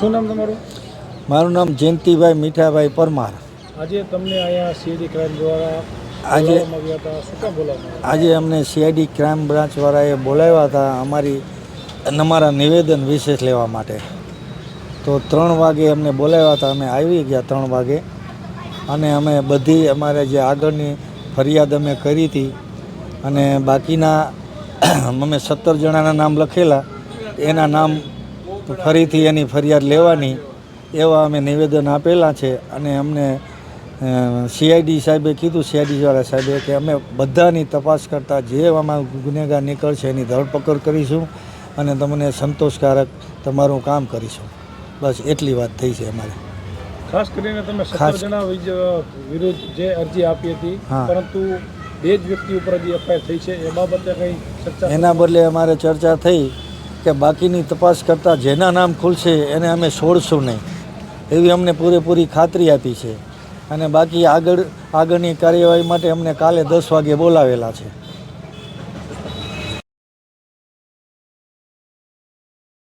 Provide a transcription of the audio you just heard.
શું નામ તમારું? મારું નામ જયંતિભાઈ મીઠાભાઈ પરમાર. આજે તમને અહીંયા સીઆઈડી ક્રાઇમ દ્વારા આજે આજે અમને સીઆઈડી ક્રાઇમ બ્રાન્ચવાળાએ બોલાવ્યા હતા અમારી અમારા નિવેદન વિશેષ લેવા માટે. તો ત્રણ વાગે અમને બોલાવ્યા હતા. અમે આવી ગયા ત્રણ વાગે. અને અમે બધી અમારે જે આગળની ફરિયાદ અમે કરી હતી. અને બાકીના અમે સત્તર જણાના નામ લખેલા. એના નામ ફરીથી એની ફરિયાદ લેવાની એવા અમે નિવેદન આપેલા છે અને અમને સીઆઈડી સાહેબે કીધું સીઆઈડીવાળા સાહેબે કે અમે બધાની તપાસ કરતાં જે આમાં ગુનેગાર નીકળશે એની ધરપકડ કરીશું અને તમને સંતોષકારક તમારું કામ કરીશું. બસ એટલી વાત થઈ છે અમારે. ખાસ કરીને તમે સત્તર ખાસ- જણા વિરુદ્ધ જે અરજી આપી હતી પરંતુ બે જ વ્યક્તિ ઉપર હજી એફઆઈઆર થઈ છે એ બાબતે કંઈ ચર્ચા એના બદલે અમારે ચર્ચા થઈ કે બાકીની તપાસ કરતાં જેના નામ ખુલશે એને અમે છોડશું નહીં. એવી અમને પૂરેપૂરી ખાતરી આપી છે. અને બાકી આગળ આગળની કાર્યવાહી માટે અમને કાલે દસ વાગે બોલાવેલા છે.